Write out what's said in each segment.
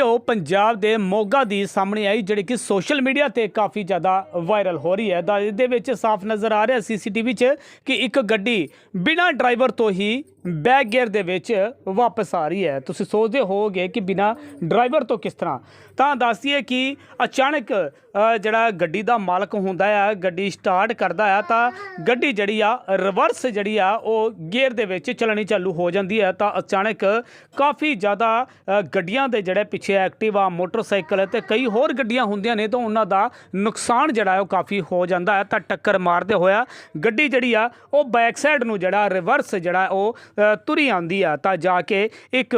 ਉਹ ਪੰਜਾਬ ਦੇ ਮੋਗਾ ਦੀ ਸਾਹਮਣੇ ਆਈ, ਜਿਹੜੀ ਕਿ ਸੋਸ਼ਲ ਮੀਡੀਆ ਤੇ ਕਾਫੀ ਜ਼ਿਆਦਾ ਵਾਇਰਲ ਹੋ ਰਹੀ ਹੈ। ਦਾ ਇਹਦੇ ਵਿੱਚ ਸਾਫ਼ ਨਜ਼ਰ ਆ ਰਿਹਾ ਸੀਸੀਟੀਵੀ 'ਚ ਕਿ ਇੱਕ ਗੱਡੀ ਬਿਨਾਂ ਡਰਾਈਵਰ ਤੋਂ ਹੀ ਬੈਕ ਗੇਅਰ ਦੇ ਵਿੱਚ ਵਾਪਸ ਆ ਰਹੀ ਹੈ। ਤੁਸੀਂ ਸੋਚਦੇ ਹੋਗੇ ਕਿ ਬਿਨਾਂ ਡਰਾਈਵਰ ਤੋਂ ਕਿਸ ਤਰ੍ਹਾਂ? ਤਾਂ ਦੱਸਦੀਏ ਕਿ ਅਚਾਨਕ ਜਿਹੜਾ ਗੱਡੀ ਦਾ ਮਾਲਕ ਹੁੰਦਾ ਆ, ਗੱਡੀ ਸਟਾਰਟ ਕਰਦਾ ਆ, ਤਾਂ ਗੱਡੀ ਜਿਹੜੀ ਆ, ਰਿਵਰਸ ਜਿਹੜੀ ਆ, ਉਹ ਗੇਅਰ ਦੇ ਵਿੱਚ ਚੱਲਣੀ ਚਾਲੂ ਹੋ ਜਾਂਦੀ ਹੈ। ਤਾਂ ਅਚਾਨਕ ਕਾਫੀ ਜ਼ਿਆਦਾ ਗੱਡੀਆਂ ਦੇ ਜਿਹੜੇ ਪਿੱਛੇ ਐਕਟਿਵਾ, ਮੋਟਰਸਾਈਕਲ ਤੇ ਕਈ ਹੋਰ ਗੱਡੀਆਂ ਹੁੰਦੀਆਂ ਨੇ, ਤਾਂ ਉਹਨਾਂ ਦਾ ਨੁਕਸਾਨ ਜਿਹੜਾ ਉਹ ਕਾਫੀ ਹੋ ਜਾਂਦਾ ਹੈ। ਤਾਂ ਟੱਕਰ ਮਾਰਦੇ ਹੋਇਆ ਗੱਡੀ ਜਿਹੜੀ ਆ, ਉਹ ਬੈਕ ਸਾਈਡ ਨੂੰ ਜਿਹੜਾ ਰਿਵਰਸ ਜਿਹੜਾ ਉਹ ਤੁਰੀ ਆਉਂਦੀ ਆ, ਤਾਂ ਜਾ ਕੇ ਇੱਕ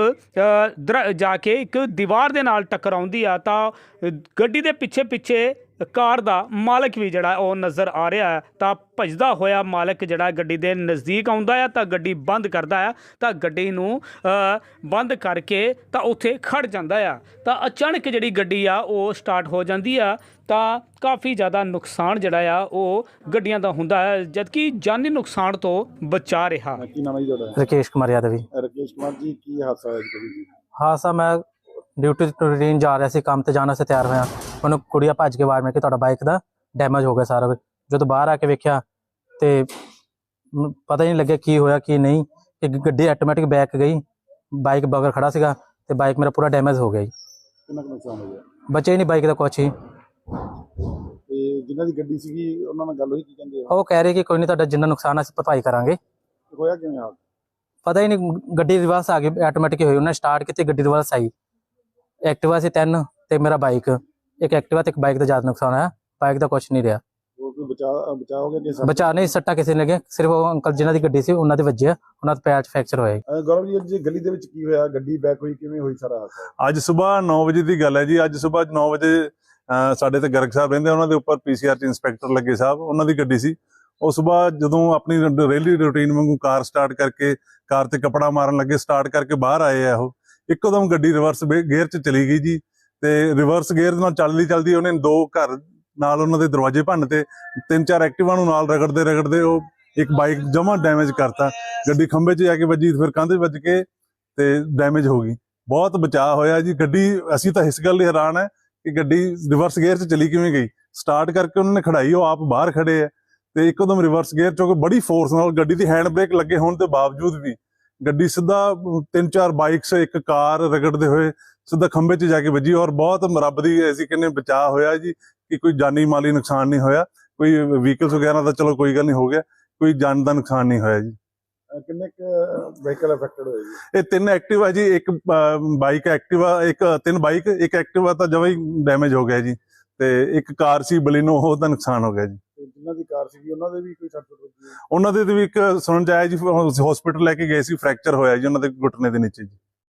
ਦਰ- ਜਾ ਕੇ ਇੱਕ ਦੀਵਾਰ ਦੇ ਨਾਲ ਟਕਰਾਉਂਦੀ ਆ, ਤਾਂ ਗੱਡੀ ਦੇ ਪਿੱਛੇ ਪਿੱਛੇ ਕਾਰ ਦਾ ਮਾਲਕ ਵੀ ਜਿਹੜਾ ਉਹ ਨਜ਼ਰ ਆ ਰਿਹਾ ਹੈ। ਤਾਂ ਭਜਦਾ ਹੋਇਆ ਮਾਲਕ ਜਿਹੜਾ ਗੱਡੀ ਦੇ ਨਜ਼ਦੀਕ ਆਉਂਦਾ ਆ ਤਾਂ ਗੱਡੀ ਬੰਦ ਕਰਦਾ ਆ ਤਾਂ ਗੱਡੀ ਨੂੰ ਅ, ਬੰਦ ਕਰਕੇ ਤਾਂ ਉੱਥੇ ਖੜ ਜਾਂਦਾ ਆ ਤਾਂ ਅਚਾਨਕ ਜਿਹੜੀ ਗੱਡੀ ਆ ਉਹ ਸਟਾਰਟ ਹੋ ਜਾਂਦੀ ਆ। ਤਾਂ ਕਾਫੀ ਜ਼ਿਆਦਾ ਨੁਕਸਾਨ ਜਿਹੜਾ ਆ ਉਹ ਗੱਡੀਆਂ ਦਾ ਹੁੰਦਾ ਹੈ। ਜਦਕਿ ਜਾਨੀ ਨੁਕਸਾਨ ਤੋਂ ਬਚਾ ਰਿਹਾ। ਕੀ ਨਾਮ ਹੈ ਜੀ ਤੁਹਾਡਾ? ਰਕੇਸ਼ ਕੁਮਾਰ ਯਾਦਵ ਜੀ। ਰਕੇਸ਼ ਕੁਮਾਰ ਜੀ ਕੀ ਹਾਦਸਾ ਹੋਇਆ ਜੀ ਹਾਂ ਸਰ ਮੈਂ ਡਿਊਟੀ ਤੋਂ ਰੂਟੀਨ ਜਾ ਰਿਹਾ ਸੀ ਕੰਮ ਤੇ ਜਾਣ ਵਾਸਤੇ ਤਿਆਰ ਹੋਇਆ। ਮੈਨੂੰ ਕੁੜੀਆ ਭੱਜ ਕੇ ਬਾਹਰ ਕਿ ਤੁਹਾਡਾ ਬਾਈਕ ਦਾ ਡੈਮੇਜ ਹੋ ਗਿਆ ਸਾਰਾ। ਜਦੋਂ ਬਾਹਰ ਆ ਕੇ ਵੇਖਿਆ ਤੇ ਮ- ਪਤਾ ਹੀ ਨਹੀਂ ਲੱਗਿਆ ਕੀ ਹੋਇਆ ਕੀ ਨਹੀਂ। ਕਿ ਗੱਡੀ ਆਟੋਮੈਟਿਕ ਬੈਕ ਗਈ। ਬਾਈਕ ਬਗਰ ਖੜਾ ਸੀਗਾ ਤੇ ਬਾਈਕ ਮੇਰਾ ਪੂਰਾ ਡੈਮੇਜ ਹੋ ਗਿਆ ਜੀ। ਕਿੰਨਾ ਕੁ ਨੁਕਸਾਨ ਹੋ ਗਿਆ? ਬਚੇ ਹੀ ਨਹੀਂ ਬਾਈਕ ਦਾ ਕੁਛ ਹੀ। ਤੇ ਜਿਨ੍ਹਾਂ ਦੀ ਗੱਡੀ ਸੀਗੀ ਉਹਨਾਂ ਨਾਲ ਗੱਲ ਹੋਈ ਕੀ ਕਹਿੰਦੇ ਆ? ਉਹ ਕਹਿ ਰਹੇ ਕਿ ਕੋਈ ਨਹੀਂ ਤੁਹਾਡਾ ਜਿੰਨਾ ਨੁਕਸਾਨ ਆ ਅਸੀਂ ਭਰਪਾਈ ਕਰਾਂਗੇ। ਹੋਇਆ ਕਿਵੇਂ ਹਾਲ ਪਤਾ ਹੀ ਨਹੀਂ ਗੱਡੀ ਰਿਵਰਸ ਆ ਗਈ ਆਟੋਮੈਟਿਕ ਹੋਈ। ਉਹਨੇ ਸਟਾਰਟ ਕੀਤੀ ਗੱਡੀ ਰਿਵਰਸ ਆਈ। ਐਕਟਿਵਾ ਸੀ ਤਿੰਨ ਤੇ ਮੇਰਾ ਬਾਈਕ। ਇੱਕ ਐਕਟਿਵਾ ਤੇ ਇੱਕ ਬਾਈਕ ਦਾ ਜ਼ਿਆਦਾ ਨੁਕਸਾਨ ਹੋਇਆ। ਬਾਈਕ ਦਾ ਕੁਛ ਨਹੀਂ ਰਿਹਾ। ਹੋਰ ਕੋਈ ਬਚਾ ਕਿ ਨਹੀਂ ਸੱਟਾ ਕਿਸੇ ਨੇ ਲੱਗਿਆ। ਸਿਰਫ ਉਹ ਅੰਕਲ ਜਿਨ੍ਹਾਂ ਦੀ ਗੱਡੀ ਸੀ ਉਹਨਾਂ ਦੇ ਵੱਜਿਆ ਉਹਨਾਂ ਦੇ ਪੈਰ 'ਚ ਫ੍ਰੈਕਚਰ ਹੋਇਆ ਜੀ। ਅਹ ਗੌਰਵ ਜੀ ਅੱਜ ਗਲੀ ਦੇ ਵਿੱਚ ਕੀ ਹੋਇਆ? ਗੱਡੀ ਬੈਕ ਹੋਈ ਕਿਵੇਂ ਹੋਈ ਸਾਰਾ ਹਾਦਸਾ? ਅੱਜ ਸਵੇਰ 9 ਵਜੇ ਦੀ ਗੱਲ ਹੈ ਜੀ। ਅੱਜ ਸਵੇਰ 9 ਵਜੇ ਅਹ ਸਾਡੇ ਤੇ ਗਰਗ ਸਾਹਿਬ ਰਹਿੰਦੇ ਆ, ਉਹਨਾਂ ਦੇ ਉੱਪਰ ਪੀਸੀਆਰ ਚ ਇੰਸਪੈਕਟਰ ਲੱਗੇ ਸਾਹਿਬ। ਉਹਨਾਂ ਦੀ ਗੱਡੀ ਸੀ। ਉਹ ਸਵੇਰ ਜਦੋਂ ਆਪਣੀ ਰੇਲੀ ਰੂਟੀਨ ਵਾਂਗੂ ਕਾਰ ਸਟਾਰਟ ਕਰਕੇ ਕਾਰ ਤੇ ਕਪੜਾ ਮਾਰਨ ਲੱਗੇ ਸਟਾਰਟ ਕਰਕੇ ਬਾਹਰ ਆਏ ਆ ਉਹ। ਇੱਕੋਦਮ ਗੱਡੀ ਰਿਵਰਸ ਗੇਅਰ ਚ ਚਲੀ ਗਈ ਜੀ ਤੇ ਰਿਵਰਸ ਗੇਅਰ ਨਾਲ ਚੱਲਦੀ ਚੱਲਦੀ ਉਹਨੇ ਦੋ ਘਰ ਨਾਲ ਉਹਨਾਂ ਦੇ ਦਰਵਾਜ਼ੇ ਭੰਨ ਤੇ ਤਿੰਨ ਚਾਰ ਐਕਟਿਵਾ ਨੂੰ ਨਾਲ ਰਗੜਦੇ ਰਗੜਦੇ ਉਹ ਇੱਕ ਬਾਈਕ ਜਮਾ ਡੈਮੇਜ ਕਰਤਾ। ਗੱਡੀ ਖੰਭੇ 'ਚ ਜਾ ਕੇ ਵੱਜੀ, ਫਿਰ ਕੰਧ ਵੱਜ ਕੇ ਤੇ ਡੈਮੇਜ ਹੋ ਗਈ। ਬਹੁਤ ਬਚਾਅ ਹੋਇਆ ਜੀ। ਗੱਡੀ, ਅਸੀਂ ਤਾਂ ਇਸ ਗੱਲ ਲਈ ਹੈਰਾਨ ਹੈ ਕਿ ਗੱਡੀ ਰਿਵਰਸ ਗੇਅਰ 'ਚ ਚਲੀ ਕਿਵੇਂ ਗਈ? ਸਟਾਰਟ ਕਰਕੇ ਉਹਨਾਂ ਨੇ ਖੜਾਈ ਉਹ ਆਪ ਬਾਹਰ ਖੜੇ ਹੈ ਤੇ ਇੱਕਦਮ ਰਿਵਰਸ ਗੇਅਰ 'ਚੋਂ ਬੜੀ ਫੋਰਸ ਨਾਲ ਗੱਡੀ ਦੀ ਹੈਂਡ ਬ੍ਰੇਕ ਲੱਗੇ ਹੋਣ ਦੇ ਬਾਵਜੂਦ ਵੀ ਗੱਡੀ ਸਿੱਧਾ ਤਿੰਨ ਚਾਰ ਬਾਈਕਸ ਇੱਕ ਕਾਰ ਰਗੜਦੇ ਹੋਏ ਸਿੱਧਾ ਖੰਭੇ 'ਚ ਜਾ ਕੇ ਵੱਜੀ ਔਰ ਬਹੁਤ ਰੱਬ ਦੀ ਅਸੀਂ ਕਹਿੰਦੇ ਬਚਾਅ ਹੋਇਆ ਜੀ ਕਿ ਕੋਈ ਜਾਨੀ ਮਾਲੀ ਨੁਕਸਾਨ ਨਹੀਂ ਹੋਇਆ ਕੋਈ ਵਹੀਕਲਸ ਵਗੈਰਾ ਦਾ ਚਲੋ ਕੋਈ ਗੱਲ ਨਹੀਂ ਹੋ ਗਿਆ ਕੋਈ ਜਾਨ ਦਾ ਨੁਕਸਾਨ ਨਹੀਂ ਹੋਇਆ ਜੀ। ਕਿੰਨੇ ਵਹੀਕਲ ਅਫੈਕਟਡ ਹੋਏ ਜੀ? ਇਹ ਤਿੰਨ ਐਕਟਿਵਾ ਜੀ ਇੱਕ ਬਾਈਕ ਐਕਟਿਵਾ ਇੱਕ ਤਿੰਨ ਬਾਈਕ ਇੱਕ ਐਕਟਿਵਾ ਤਾਂ ਜਮਾਂ ਹੀ ਡੈਮੇਜ ਹੋ ਗਿਆ ਜੀ ਤੇ ਇੱਕ ਕਾਰ ਸੀ ਬਲੀਨੋ ਉਹਦਾ ਨੁਕਸਾਨ ਹੋ ਗਿਆ ਜੀ। ਤੇ ਜਿਨ੍ਹਾਂ ਦੀ ਕਾਰ ਸੀਗੀ, ਉਹਨਾਂ ਦੇ ਵੀ ਕੋਈ ਸੱਟ ਸੁੱਟ ਵੱਜੀ ਹੈ? ਉਹਨਾਂ ਦੇ ਵੀ ਇੱਕ ਸੁਣਨ ਚ ਆਇਆ ਜੀ ਹਸਪੀਟਲ ਲੈ ਕੇ ਗਏ ਸੀ ਫ੍ਰੈਕਚਰ ਹੋਇਆ ਜੀ, ਉਹਨਾਂ ਦੇ ਘੁਟਨੇ ਦੇ ਨੀਚੇ ਜੀ